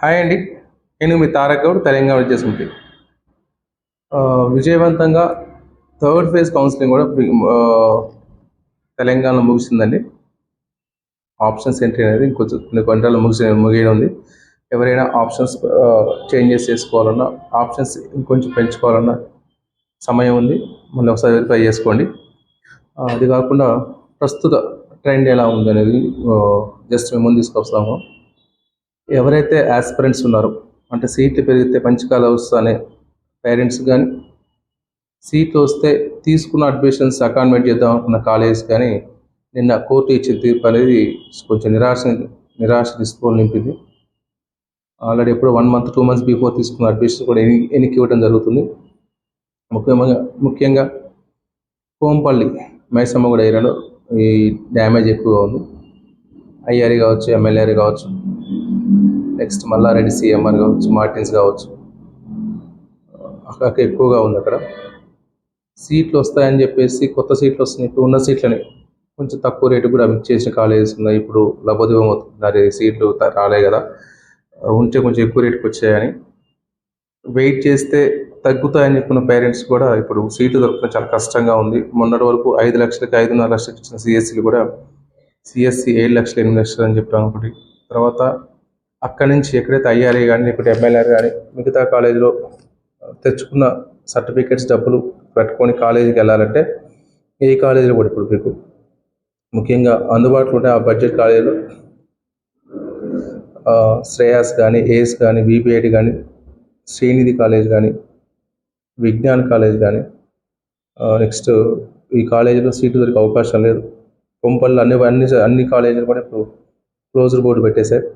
Hi అండి. నేను మీ తారక్ గౌడ్ తెలంగాణ విద్యాసమితి విజయవంతంగా థర్డ్ ఫేజ్ కౌన్సిలింగ్ కూడా తెలంగాణలో ముగిసిందండి. ఆప్షన్స్ ఎంట్రీ అనేది ఇంకొంచెం కొన్ని గంటల్లో ముగిసి ముగియడం ఉంది. ఎవరైనా ఆప్షన్స్ చేంజెస్ చేసుకోవాలన్నా ఆప్షన్స్ ఇంకొంచెం పెంచుకోవాలన్నా సమయం ఉంది. మళ్ళీ ఒకసారి వెరిఫై చేసుకోండి. అది కాకుండా ప్రస్తుత ట్రెండ్ ఎలా ఉంది అనేది జస్ట్ మేము ముందు తీసుకొస్తాము. ఎవరైతే ఆస్పిరెంట్స్ ఉన్నారో అంటే సీట్లు పెరిగితే పంచకాల అనే పేరెంట్స్ కానీ సీట్లు వస్తే తీసుకున్న అడ్మిషన్స్ అకామిడేట్ చేద్దాం అనుకున్న కాలేజ్ కానీ నిన్న కోర్టు ఇచ్చిన తీర్పు అనేది కొంచెం నిరాశ నిరాశ తీసుకొని నింపింది. ఆల్రెడీ ఎప్పుడు one month two months before తీసుకున్న అడ్మిషన్స్ కూడా ఎన్ని ఎన్నికి ఇవ్వడం జరుగుతుంది. ముఖ్యంగా ముఖ్యంగా కోంపల్లి మైసమ్మగూడ ఏరియాలో ఈ డ్యామేజ్ ఎక్కువగా ఉంది. ఐఆర్ఏ కావచ్చు ఎమ్మెల్యేఆర్ కావచ్చు నెక్స్ట్ మల్లారెడ్డి సిఎంఆర్ కావచ్చు మార్టిన్స్ కావచ్చు. అక్కడ ఎక్కువగా ఉంది అక్కడ. సీట్లు వస్తాయని చెప్పేసి కొత్త సీట్లు వస్తున్నాయి. ఇప్పుడు ఉన్న సీట్లని కొంచెం తక్కువ రేటు కూడా మిక్ చేసిన కాలేజెస్ ఉన్నాయి. ఇప్పుడు లభోదివం అవుతున్నారు సీట్లు రాలే కదా. ఉంటే కొంచెం ఎక్కువ రేటుకి వచ్చాయని. వెయిట్ చేస్తే తగ్గుతాయని చెప్పిన పేరెంట్స్ కూడా ఇప్పుడు సీట్లు దొరకడం చాలా కష్టంగా ఉంది. మొన్నటి వరకు ఐదు లక్షలకి ఐదున్నర లక్షలకి ఇచ్చిన సిఎస్సీలు కూడా సిఎస్సి ఏడు లక్షలు ఎనిమిది లక్షలు అని చెప్పాను ఒకటి. తర్వాత అక్కడి నుంచి ఎక్కడైతే ఐఆర్ఏ కానీ లేకపోతే ఎంఎల్ఆర్ కానీ మిగతా కాలేజీలో తెచ్చుకున్న సర్టిఫికేట్స్ డబ్బులు పెట్టుకొని కాలేజీకి వెళ్ళాలంటే ఏ కాలేజీలో కూడా ఇప్పుడు మీకు ముఖ్యంగా అందుబాటులో ఉండే ఆ బడ్జెట్ కాలేజీలు శ్రేయాస్ కానీ ఏఎస్ కానీ బీబీఐటి కానీ శ్రీనిధి కాలేజ్ కానీ విజ్ఞాన్ కాలేజ్ కానీ నెక్స్ట్ ఈ కాలేజీలో సీటు దొరికే అవకాశం లేదు. కొంపల్లో అన్ని అన్ని అన్ని కాలేజీలు కూడా ఇప్పుడు క్లోజ్డ్ బోర్డు పెట్టేశారు.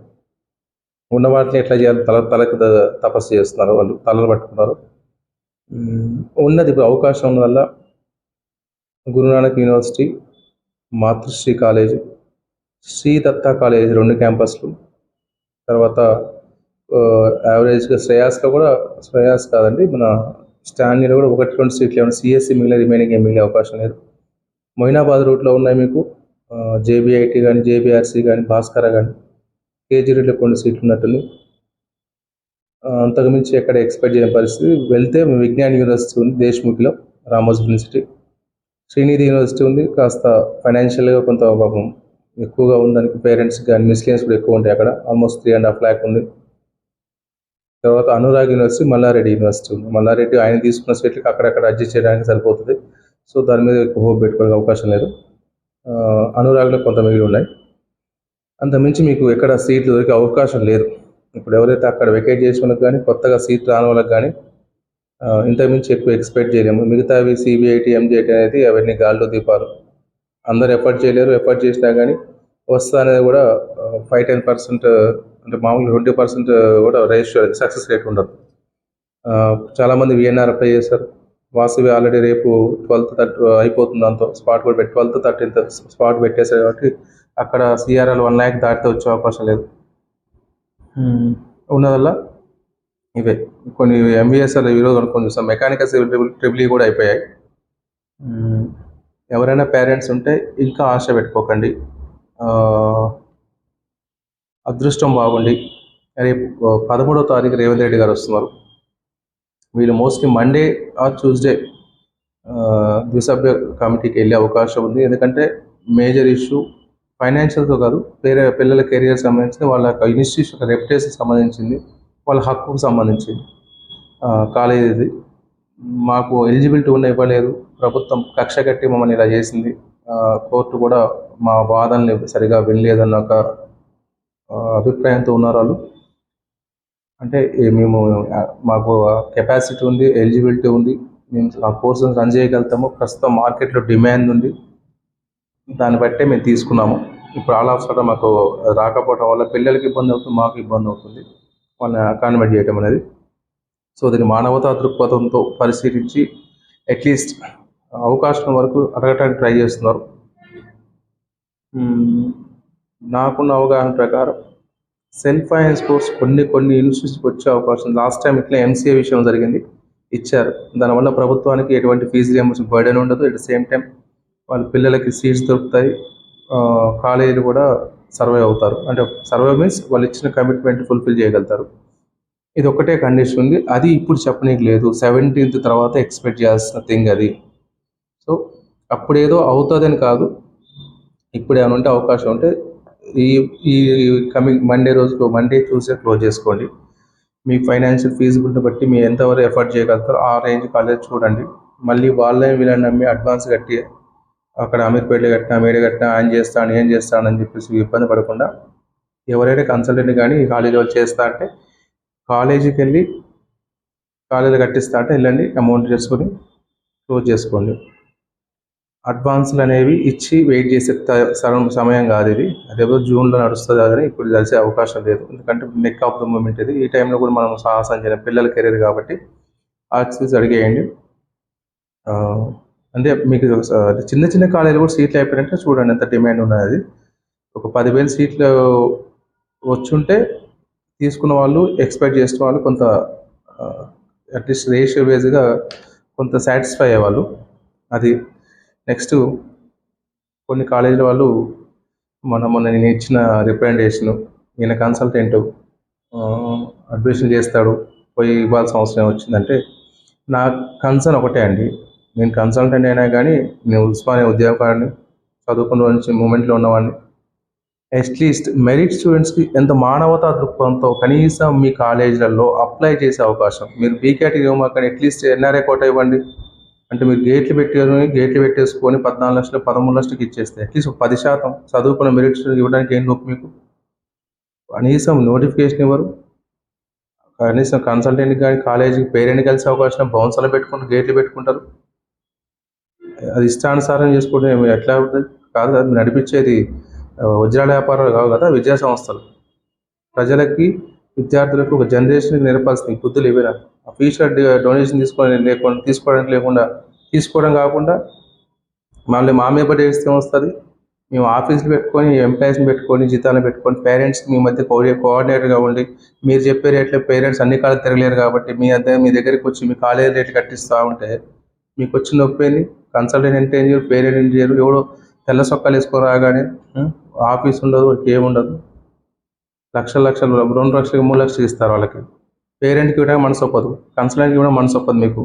ఉన్న వాటిని ఎట్లా చేయాలి? తల తలకు తపస్సు చేస్తున్నారు వాళ్ళు తలలు పట్టుకున్నారు. ఉన్నది ఇప్పుడు అవకాశం ఉన్న వల్ల Guru Nanak university Matrusri college Sri Datta college రెండు క్యాంపస్లు. తర్వాత యావరేజ్గా శ్రేయాస్గా కూడా శ్రేయాస్ కాదండి మన స్టాన్లీలో కూడా ఒకటి రెండు సీట్లు ఏమైనా సిఎస్సి మిగిలిన రిమైనింగ్ ఏం మిగిలే అవకాశం లేదు. మొయినాబాద్ రూట్లో ఉన్నాయి మీకు జేబీఐటీ కానీ జేబీఆర్సీ కానీ భాస్కర కానీ కేజీరీలో కొన్ని సీట్లు ఉన్నట్టుంది. అంతకుమించి ఎక్కడ ఎక్స్పెక్ట్ చేయని పరిస్థితి. వెళ్తే విజ్ఞాన్ యూనివర్సిటీ ఉంది దేశ్ముఖిలో రామోజీ యూనివర్సిటీ. శ్రీనిధి యూనివర్సిటీ ఉంది కాస్త ఫైనాన్షియల్గా కొంత పాపం ఎక్కువగా ఉందానికి దానికి. పేరెంట్స్ కానీ మిస్లియన్స్ కూడా ఎక్కువ ఉంటాయి అక్కడ. Almost three and half lakh ఉంది. తర్వాత అనురాగ్ యూనివర్సిటీ మల్లారెడ్డి యూనివర్సిటీ ఉంది. మల్లారెడ్డి ఆయన తీసుకున్న సీట్లకి అక్కడక్కడ అడ్జస్ట్ చేయడానికి సరిపోతుంది. సో దాని మీద ఎక్కువ హోప్ పెట్టుకోవడానికి అవకాశం లేదు. అనురాగ్లో కొంత మిగిలి ఉన్నాయి. అంతమించి మీకు ఎక్కడ సీట్లు దొరికే అవకాశం లేదు. ఇప్పుడు ఎవరైతే అక్కడ వెకేట్ చేసిన కానీ కొత్తగా సీట్ రాని వాళ్ళకి కానీ ఇంతకుమించి ఎక్కువ ఎక్స్పెక్ట్ చేయలేము. మిగతావి సిబిఐటి ఎంజిఐటి అనేది అవన్నీ గాల్లో దీపాలు. అందరు ఎఫర్ట్ చేయలేరు. ఎఫర్ట్ చేసినా కానీ వస్తా అనేది కూడా ఫైవ్ టెన్ పర్సెంట్ అంటే మామూలుగా ట్వంటీ పర్సెంట్ కూడా రేషియో సక్సెస్ రేట్ ఉండదు. చాలామంది విఎన్ఆర్ అప్లై చేశారు. వాసవి ఆల్రెడీ రేపు ట్వెల్త్ థర్టీ అయిపోతుంది దాంతో. స్పాట్ కూడా పెట్టి ట్వెల్త్ థర్టీన్త్ స్పాట్ పెట్టేశారు కాబట్టి అక్కడ సిఆర్ఎల్ వన్ ల్యాక్ దాటితే వచ్చే అవకాశం లేదు. ఉన్నదల్లా? ఇవే. కొన్ని ఎంబీఎస్ఆర్ ఈరోజు చూస్తాం మెకానికల్ సివిల్ ట్రిపుల్ ఈ కూడా అయిపోయాయి. ఎవరైనా పేరెంట్స్ ఉంటే ఇంకా ఆశ పెట్టుకోకండి. అదృష్టం బాగుండి. రేపు పదమూడవ తారీఖు రేవంత్ రెడ్డి గారు వస్తున్నారు. వీళ్ళు మోస్ట్లీ మండే ఆర్ ట్యూస్డే ద్విసభ్య కమిటీకి వెళ్ళే అవకాశం ఉంది. ఎందుకంటే మేజర్ ఇష్యూ ఫైనాన్షియల్తో కాదు వేరే పిల్లల కెరియర్ సంబంధించింది వాళ్ళ ఇన్స్టిట్యూషన్ రెప్యుటేషన్ సంబంధించింది వాళ్ళ హక్కుకు సంబంధించింది. కాలేజీది మాకు ఎలిజిబిలిటీ ఉన్న ఇవ్వలేదు ప్రభుత్వం కక్ష కట్టి మమ్మల్ని ఇలా చేసింది. కోర్టు కూడా మా వాదనలు సరిగా వినలేదన్న ఒక అభిప్రాయంతో ఉన్నారు వాళ్ళు. అంటే మేము మాకు కెపాసిటీ ఉంది ఎలిజిబిలిటీ ఉంది. మేము ఆ కోర్సును రన్ చేయగలుగుతాము. ప్రస్తుతం మార్కెట్లో డిమాండ్ ఉంది. దాన్ని బట్టే మేము తీసుకున్నాము. ఇప్పుడు ఆల్ ఆఫ్ సడన్ మాకు రాకపోవడం వల్ల పిల్లలకి ఇబ్బంది అవుతుంది మాకు ఇబ్బంది అవుతుంది. వాళ్ళని అకామిడేట్ చేయడం అనేది. సో దీన్ని మానవతా దృక్పథంతో పరిశీలించి అట్లీస్ట్ అవకాశం వరకు అడగటానికి ట్రై చేస్తున్నారు. నాకున్న అవగాహన ప్రకారం సెల్ఫ్ ఫైనాన్స్ కోర్స్ కొన్ని కొన్ని ఇన్స్టిట్యూట్స్కి వచ్చే అవకాశం లాస్ట్ టైం ఇట్లా ఎంసీఏ విషయం జరిగింది. ఇచ్చారు. దానివల్ల ప్రభుత్వానికి ఎటువంటి ఫీజు రియంబర్స్ బర్డెన్ ఉండదు. అట్ ద సేమ్ టైం వాళ్ళ పిల్లలకి సీట్స్ దొరుకుతాయి. కాలేజీలు కూడా సర్వే అవుతారు. అంటే సర్వే మీన్స్ వాళ్ళు ఇచ్చిన కమిట్మెంట్ ఫుల్ఫిల్ చేయగలుగుతారు. ఇది ఒకటే కండిషన్ ఉంది. అది ఇప్పుడు చెప్పనీకి లేదు. సెవెంటీన్త్ తర్వాత ఎక్స్పెక్ట్ చేయాల్సిన థింగ్ అది. సో అప్పుడు ఏదో అవుతుందని కాదు. ఇప్పుడు ఏమైనా ఉంటే అవకాశం ఉంటే ఈ ఈ కమింగ్ మండే రోజు మండే చూసే క్లోజ్ చేసుకోండి. మీ ఫైనాన్షియల్ ఫీజిబిలిటీ బట్టి మీరు ఎంతవరకు ఎఫర్ట్ చేయగలుగుతారో ఆ రేంజ్ కాలేజ్ చూడండి. మళ్ళీ వాళ్ళే వీళ్ళని నమ్మి అడ్వాన్స్ కట్టి అక్కడ అమీర్పేటలో కట్టినా మేడ కట్టినా ఆయన చేస్తాను ఏం చేస్తాను అని చెప్పేసి ఇబ్బంది పడకుండా ఎవరైతే కన్సల్టెంట్ కానీ ఈ కాలేజీ వాళ్ళు చేస్తా అంటే కాలేజీకి వెళ్ళి కాలేజీలో కట్టిస్తా అంటే వెళ్ళండి అమౌంట్ చేసుకొని క్లోజ్ చేసుకోండి. అడ్వాన్స్లు అనేవి ఇచ్చి వెయిట్ చేసే సరం- సమయం కాదు ఇది. అదేదో జూన్లో నడుస్తుంది కానీ ఇప్పుడు తెలిసే అవకాశం లేదు. ఎందుకంటే నెక్ ఆఫ్ ద మూమెంట్ ఇది. ఈ టైంలో కూడా మనం సాహసం చేయలేం. పిల్లల కెరీర్ కాబట్టి ఆర్ట్స్ అడిగేయండి. అంటే మీకు చిన్న చిన్న కాలేజీలు కూడా సీట్లు అయిపోయినట్టు చూడండి ఎంత డిమాండ్ ఉన్నది. ఒక పదివేల సీట్లు వచ్చుంటే తీసుకున్న వాళ్ళు ఎక్స్పెక్ట్ చేసిన వాళ్ళు కొంత అట్లీస్ట్ రేషియో వేజ్గా కొంత సాటిస్ఫై అయ్యేవాళ్ళు. అది నెక్స్ట్ కొన్ని కాలేజీల వాళ్ళు మన మొన్న నేను ఇచ్చిన రిప్రజెంటేషన్ ఈయన కన్సల్టెంట్ అడ్మిషన్ చేస్తాడు పోయి ఇవ్వాల్సిన అవసరం వచ్చిందంటే నా కన్సర్న్ ఒకటే అండి. నేను కన్సల్టెంట్ అయినా కానీ నేను ఉస్మానియా ఉద్యోగకారుని చదువుకున్న నుంచి మూమెంట్లో ఉన్నవాడిని. అట్లీస్ట్ మెరిట్ స్టూడెంట్స్కి ఎంత మానవతా దృక్పథంతో కనీసం మీ కాలేజీలలో అప్లై చేసే అవకాశం. మీరు బీ కేటగిరీ ఇవ్వమాకండి అట్లీస్ట్ ఎన్ఆర్ఐ కోట ఇవ్వండి. అంటే మీరు గేట్లు పెట్టేసుకొని గేట్లు పెట్టేసుకొని పద్నాలుగు లక్షలు పదమూడు లక్షలకి ఇచ్చేస్తే అట్లీస్ట్ పది శాతం చదువుకున్న మెరిట్ స్టూడెంట్ ఇవ్వడానికి ఏం నొప్పి మీకు? కనీసం నోటిఫికేషన్ ఇవ్వరు. కనీసం కన్సల్టెంట్ కానీ కాలేజీకి పేరెంట్ కలిసే అవకాశం బౌన్సర్లు పెట్టుకుంటారు గేట్లు పెట్టుకుంటారు. అది ఇష్టానుసారం చేసుకుంటే ఎట్లా కాదు కదా నడిపించేది వజ్రాల వ్యాపారాలు కావు కదా విద్యా సంస్థలు. ప్రజలకి విద్యార్థులకు ఒక జనరేషన్కి నేర్పాల్సిన బుద్ధులు ఇవేనా ఆ డొనేషన్ తీసుకొని లేకుండా తీసుకోవడానికి లేకుండా తీసుకోవడం కాకుండా మళ్ళీ మా మీద పడి వేస్తే వస్తుంది. మేము ఆఫీసులు పెట్టుకొని ఎంప్లాయీస్ని పెట్టుకొని జీతాలు పెట్టుకొని పేరెంట్స్కి మీ మధ్య కోఆర్డినేటర్గా ఉండి మీరు చెప్పే రేట్లో పేరెంట్స్ అన్ని కాలం తిరగలేరు కాబట్టి మీ అద్దె మీ దగ్గరికి వచ్చి మీ కాలేజీ రేట్లు కట్టిస్తూ ఉంటే మీకు వచ్చిన నొప్పిని కన్సల్టెంట్ ఎంత ఏం చేయరు పేరెంట్ ఏం చేయరు ఎవడో తెల్ల సొక్కలు వేసుకొని రాగానే ఆఫీస్ ఉండదు ఏముండదు లక్షల లక్షలు రెండు లక్షలు మూడు లక్షలు ఇస్తారు వాళ్ళకి. పేరెంట్కి కూడా మనసు ఒప్పదు కన్సల్టెంట్కి కూడా మనసు ఒప్పదు మీకు.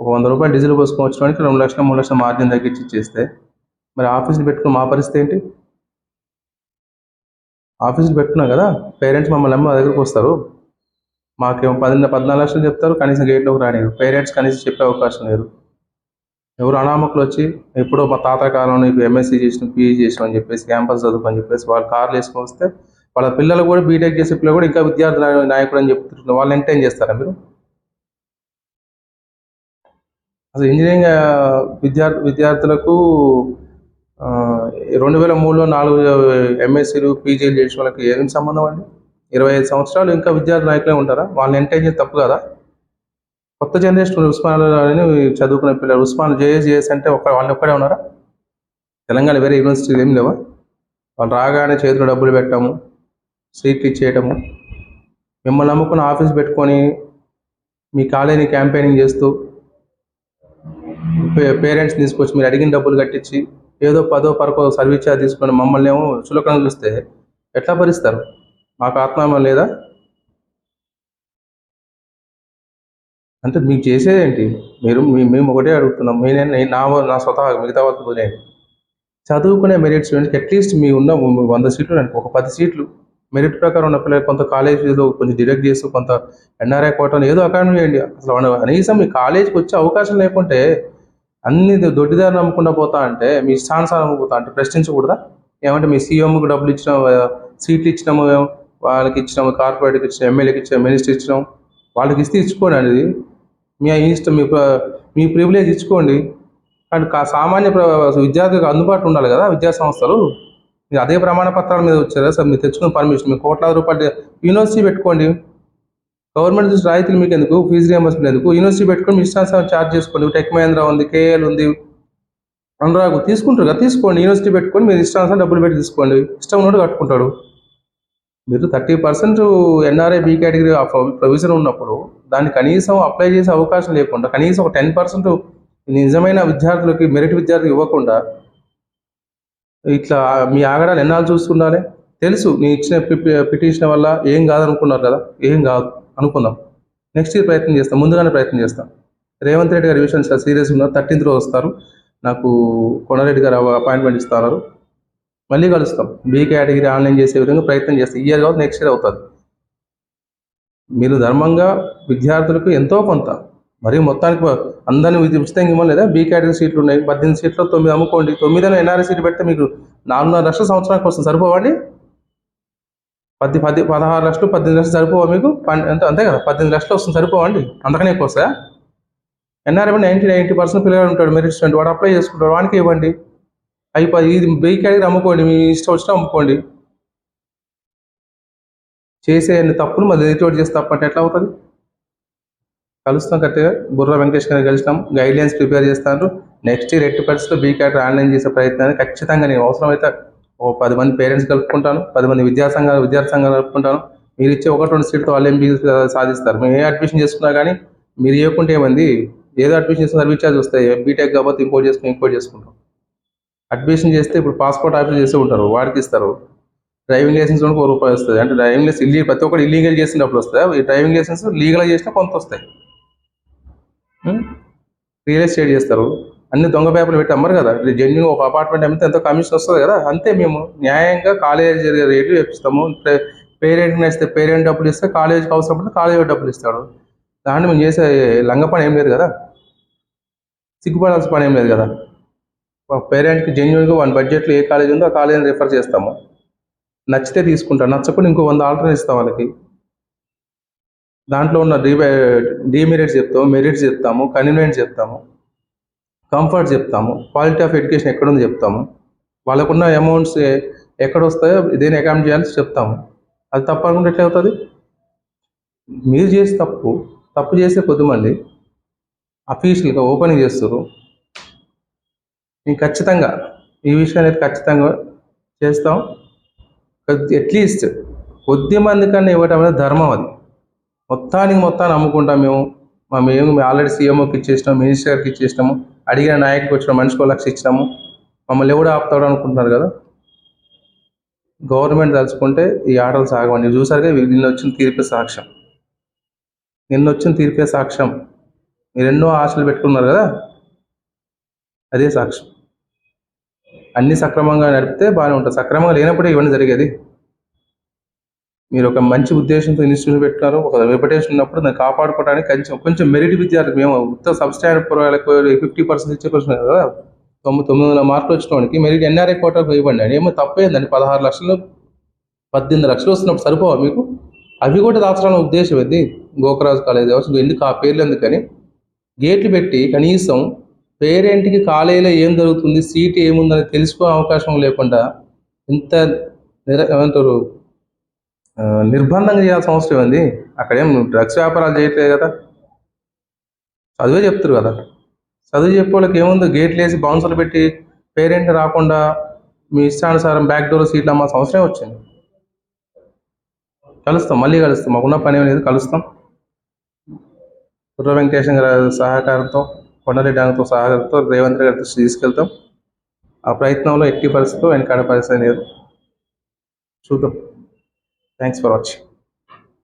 ఒక వంద రూపాయలు డీజిల్ పోసుకొని వచ్చడానికి రెండు లక్షల మూడు లక్షల మార్జిన్ తగ్గించి ఇచ్చేస్తే మరి ఆఫీస్ని పెట్టుకుని మా పరిస్థితి ఏంటి? ఆఫీసులు పెట్టుకున్నాం కదా పేరెంట్స్ మమ్మల్ని అమ్మ మా దగ్గరకు వస్తారు. మాకేమో పది పద్నాలుగు లక్షలు చెప్తారు కనీసం గేట్లోకి రానివ్వరు పేరెంట్స్ కనీసం చెప్పే అవకాశం లేదు. ఎవరు అనామకులు వచ్చి ఎప్పుడో మా తాత కాలంలో నీకు ఎంఎస్సీ చేసిన పీజీ చేసిన అని చెప్పేసి క్యాంపస్ చదువుకు అని చెప్పేసి వాళ్ళు కార్లు వేసుకొని వస్తే వాళ్ళ పిల్లలు కూడా బీటెక్ చేసే పిల్లలు కూడా ఇంకా విద్యార్థి నాయకుడు అని చెప్తున్నారు వాళ్ళు ఎంటైన్ చేస్తారా మీరు? అసలు ఇంజనీరింగ్ విద్యార్ విద్యార్థి విద్యార్థులకు రెండు వేల మూడులో నాలుగు ఎంఎస్సీలు పీజీలు చేసిన వాళ్ళకి ఏం సంబంధం అండి? ఇరవై ఐదు సంవత్సరాలు ఇంకా విద్యార్థి నాయకులే ఉంటారా? వాళ్ళని ఎంటైన్ చేసి తప్పు కదా? కొత్త జనరేషన్ ఉస్మానియాలో చదువుకునే పిల్లలు. ఉస్మాన్ జేఎస్ జేఎస్ అంటే ఒక వాళ్ళు ఒక్కడే ఉన్నారా? తెలంగాణ వేరే యూనివర్సిటీలు ఏం లేవా? వాళ్ళు రాగానే చేతిలో డబ్బులు పెట్టాము సీట్లు ఇచ్చేయటము మిమ్మల్ని నమ్ముకున్న ఆఫీస్ పెట్టుకొని మీ కాలేజీని క్యాంపెయినింగ్ చేస్తూ పేరెంట్స్ తీసుకొచ్చి మీరు అడిగిన డబ్బులు కట్టించి ఏదో పదో పరకో సర్వీస్ ఛార్జ్ తీసుకొని మమ్మల్ని ఏమో చులకన చూస్తే ఎట్లా భరిస్తారు? మాకు ఆత్మామం లేదా? అంటే మీకు చేసేది ఏంటి మీరు మేము ఒకటే అడుగుతున్నాం. నేనే నేను నా నా స్వతహా మిగతా వాళ్ళకి వదిలేయండి చదువుకునే మెరిట్ స్టూడెంట్స్కి అట్లీస్ట్ మీ ఉన్న వంద సీట్లు ఒక పది సీట్లు. మెరిట్ ప్రకారం ఉన్న పిల్లలు కొంత కాలేజ్ కొంచెం డిడక్ట్ చేస్తూ కొంత ఎన్ఆర్ఐ కోటను ఏదో అకాడమీ చేయండి అసలు కనీసం మీ కాలేజీకి వచ్చే అవకాశం లేకుంటే అన్ని దొడ్డిదారు నమ్ముకుండా పోతా అంటే మీ ఇష్టానుసారం నమ్ముకుపోతా అంటే ప్రశ్నించకూడదా? ఏమంటే మీ సీఎంకి డబ్బులు ఇచ్చినాం సీట్లు ఇచ్చినాము వాళ్ళకి ఇచ్చినాము కార్పొరేట్కి ఇచ్చినాం ఎమ్మెల్యేకి ఇచ్చినాం మినిస్టర్ ఇచ్చినాం. వాళ్ళకి ఇస్తే ఇచ్చుకోండి అనేది మీ ఇష్టం మీ ప్ర- మీ ప్రివిలేజ్ ఇచ్చుకోండి. కానీ కా- సామాన్య విద్యార్థులకు అందుబాటులో ఉండాలి కదా విద్యా సంస్థలు. మీరు అదే ప్రమాణ పత్రాల మీద వచ్చారా? సార్ మీరు తెచ్చుకున్న పర్మిషన్ మీ కోట్లాది రూపాయలు యూనివర్సిటీ పెట్టుకోండి. గవర్నమెంట్ నుంచి రాయితీలు మీకు ఎందుకు? ఫీజు రియంబర్స్మెంట్ ఎందుకు? యూనివర్సిటీ పెట్టుకొని మీ ఇష్టానుసారం ఛార్జ్ చేసుకోండి. టెక్ మహేంద్ర ఉంది కేఎల్ ఉంది. అనురాగు తీసుకుంటారు కదా తీసుకోండి. యూనివర్సిటీ పెట్టుకొని మీరు ఇష్టానుసారం డబ్బులు పెట్టి తీసుకోండి. ఇష్టం ఉన్నట్టు కట్టుకుంటాడు. మీరు thirty percent NRI B category provision ఉన్నప్పుడు దాన్ని కనీసం అప్లై చేసే అవకాశం లేకుండా కనీసం ఒక టెన్ పర్సెంట్ నిజమైన విద్యార్థులకి మెరిట్ విద్యార్థులకు ఇవ్వకుండా ఇట్లా మీ ఆగడాలు ఎన్నాళ్ళు చూస్తుండాలి తెలుసు నీ ఇచ్చిన పిటిషన్ వల్ల ఏం కాదనుకున్నారు కదా? ఏం కాదు అనుకుందాం. నెక్స్ట్ ఇయర్ ప్రయత్నం చేస్తాం ముందుగానే ప్రయత్నం చేస్తాం. రేవంత్ రెడ్డి గారి విషయం చాలా సీరియస్ ఉన్నారు థర్టీన్త్ రోజు వస్తారు. నాకు కొండారెడ్డి గారు అపాయింట్మెంట్ ఇస్తున్నారు. మళ్ళీ కలుస్తాం. బీ కేటగిరీ ఆన్లైన్ చేసే విధంగా ప్రయత్నం చేస్తాం. ఈ ఇయర్ కాదు నెక్స్ట్ ఇయర్ అవుతుంది. మీరు ధర్మంగా విద్యార్థులకు ఎంతో కొంత మరి మొత్తానికి అందరిని విధి ఉచితంగా ఇవ్వడం లేదా బీ కేటగిరీ సీట్లు ఉన్నాయి పద్దెనిమిది సీట్లు తొమ్మిది అమ్ముకోండి తొమ్మిదిలో ఎన్ఆర్ఐ సీట్లు పెడితే మీకు నాలుగున్నర లక్షల సంవత్సరానికి వస్తుంది సరిపోవండి? పది పది పదహారు లక్షలు పద్దెనిమిది లక్షలు సరిపోవా మీకు? ఎంత అంతే కదా పద్దెనిమిది లక్షలు వస్తుంది సరిపోవండి? అంతకనే ఎక్కువ sir NRI ninety ninety percent పిల్లలు ఉంటాడు మెరిట్ స్టూడెంట్ వాడు అప్లై చేసుకుంటాడు వానికి ఇవ్వండి. అయిపోయి ఇది బీ కేటగిరీ అమ్ముకోండి మీ ఇష్టం వచ్చినా అమ్ముకోండి. చేసే అన్ని తప్పులు మళ్ళీ ఎదుటి చేసి తప్పు అంటే ఎట్లా అవుతుంది? కలుస్తాం కరెక్ట్గా. బుర్ర వెంకటేష్ గారిని కలిసినాం. గైడ్లైన్స్ ప్రిపేర్ చేస్తాను నెక్స్ట్ ఇయర్ ఎట్టి పరిస్థితుల్లో బీకాట్ ఆన్లైన్ చేసే ప్రయత్నాన్ని ఖచ్చితంగా నేను అవసరమైతే ఓ పది మంది పేరెంట్స్ కలుపుకుంటాను. పది మంది విద్యాసంఘాలు విద్యార్థి సంఘాలు కలుపుకుంటాను. మీరు ఇచ్చే ఒకటి రెండు సీట్తో వాళ్ళు ఎంపీ సాధిస్తారు. మేము ఏ అడ్మిషన్ చేసుకున్నా కానీ మీరు ఇవ్వకుంటే ఏమంది? ఏదో అడ్మిషన్ చేసిన సర్వీస్ ఛార్జ్ వస్తాయి. బీటెక్ కాబట్టి ఇంపోర్ట్ చేసుకుని ఇంపోర్ట్ చేసుకుంటాం. అడ్మిషన్ చేస్తే ఇప్పుడు పాస్పోర్ట్ ఆఫీస్ చేస్తూ ఉంటారు. వాడికి ఇస్తారు. డ్రైవింగ్ లైసెన్స్ కూడా ఒక రూపాయి వస్తుంది. అంటే డ్రైవింగ్ లైసెన్స్ ఇల్లీ ప్రతి ఒక్కటి ఇల్లీగల్ చేసినప్పుడు వస్తాయి ఈ డ్రైవింగ్ లైసెన్స్ లీగలైజ్ చేసినా కొంత వస్తాయి. Hmm? రియల్ ఎస్టేట్ చేస్తారు. అన్ని దొంగ పేపర్లు పెట్టి అమ్మరు కదా. జెన్యున్ ఒక అపార్ట్మెంట్ అమ్మితే ఎంతో కమిషన్ వస్తుంది కదా. అంతే మేము న్యాయంగా కాలేజీ జరిగే రేట్లు ఇప్పిస్తాము పేరెంట్ ఇస్తే పేరెంట్ డబ్బులు ఇస్తే కాలేజీకి అవసరం పడితే కాలేజీ డబ్బులు ఇస్తాడు. దాన్ని మేము చేసే లంగ పని ఏం లేదు కదా. సిగ్గుపడాల్సిన పని ఏం లేదు కదా. పేరెంట్కి జెన్యున్గా వన్ బడ్జెట్లో ఏ కాలేజ్ ఉందో ఆ కాలేజీని రిఫర్ చేస్తాము. నచ్చితే తీసుకుంటాను నచ్చకుండా ఇంకో వంద ఆల్టర్ ఇస్తాం వాళ్ళకి. దాంట్లో ఉన్న డీ డీమెరిట్స్ చెప్తాము మెరిట్స్ చెప్తాము కన్వీనియంట్స్ చెప్తాము కంఫర్ట్ చెప్తాము క్వాలిటీ ఆఫ్ ఎడ్యుకేషన్ ఎక్కడుంది చెప్తాము. వాళ్ళకున్న అమౌంట్స్ ఎక్కడ వస్తాయో దేని అకౌంట్ చేయాలి చెప్తాము. అది తప్పు అనుకుంటే ఎట్లా అవుతుంది? మీరు చేసే తప్పు తప్పు చేసే కొద్దిమంది అఫీషియల్గా ఓపెనింగ్ చేస్తారు నేను ఖచ్చితంగా ఈ విషయాన్ని అయితే ఖచ్చితంగా చేస్తాం. అట్లీస్ట్ కొద్ది మంది కన్నా ఇవ్వటం అనేది ధర్మం అది. మొత్తానికి మొత్తాన్ని అమ్ముకుంటాం మేము మా మేము ఆల్రెడీ సీఎంఓకి ఇచ్చేసినాము మినిస్టర్కి ఇచ్చేసినాము అడిగిన నాయకుడికి వచ్చిన మనిషికి లక్ష ఇచ్చినాము మమ్మల్ని ఎవడు ఆపుతాడు అనుకుంటున్నారు కదా? గవర్నమెంట్ తలుచుకుంటే ఈ ఆటలు సాగవండి. చూసారుగా నిన్న వచ్చిన తీర్పే సాక్ష్యం. నిన్న వచ్చిన తీర్పే సాక్ష్యం. మీరు ఎన్నో ఆశలు పెట్టుకున్నారు కదా? అదే సాక్ష్యం. అన్ని సక్రమంగా నడిపితే బాగానే ఉంటుంది సక్రమంగా లేనప్పుడే ఇవన్నీ జరిగేది. మీరు ఒక మంచి ఉద్దేశంతో ఇన్స్టిట్యూట్ పెట్టినారు ఒక రెప్యుటేషన్ ఉన్నప్పుడు దాన్ని కాపాడుకోవడానికి కొంచెం కొంచెం మెరిట్ విద్యార్థులు మేము ఉత్త సబ్స్టాండ్ ఫిఫ్టీ పర్సెంట్ ఇచ్చే క్వశ్చన్ కదా తొమ్మిది తొమ్మిది వందల మార్కులు వచ్చిన వాడికి మెరిట్ ఎన్ఆర్ఐ కోటాకు ఇవ్వండి అని. ఏమో తప్పేందండి పదహారు లక్షలు పద్దెనిమిది లక్షలు వస్తున్నప్పుడు సరిపోవా మీకు? అవి కూడా దాచాలని ఉద్దేశం ఇది గోకరాజు కాలేజ్ కావచ్చు ఎందుకు ఆ పేర్లు ఎందుకని? గేట్లు పెట్టి కనీసం పేరెంట్కి కాలేజీలో ఏం జరుగుతుంది సీట్ ఏముందని తెలుసుకునే అవకాశం లేకుండా ఇంత నిర ఏమంటారు నిర్బంధంగా చేయాల్సిన అవసరం ఉంది అక్కడేం డ్రగ్స్ వ్యాపారాలు చేయట్లేదు కదా. చదివే చెప్తారు కదా. చదువు చెప్పే వాళ్ళకి ఏముంది? గేట్లు వేసి బౌన్సర్లు పెట్టి పేరెంట్ రాకుండా మీ ఇష్టానుసారం బ్యాక్ డోర్ సీట్లు అమ్మాల్సిన అవసరం వచ్చింది. కలుస్తాం మళ్ళీ కలుస్తాం. మాకున్న పని ఏం లేదు కలుస్తాం. కుర్ర వెంకటేశ్వర గారి సహకారంతో కొండరెడ్డి డ్యాంతో సహకారంతో రేవంత్ రెడ్డి దృష్టి తీసుకెళ్తాం. ఆ ప్రయత్నంలో ఎట్టి పరిస్థితిలో వెనకాడే పరిస్థితి లేదు. చూద్దాం. Thanks for watching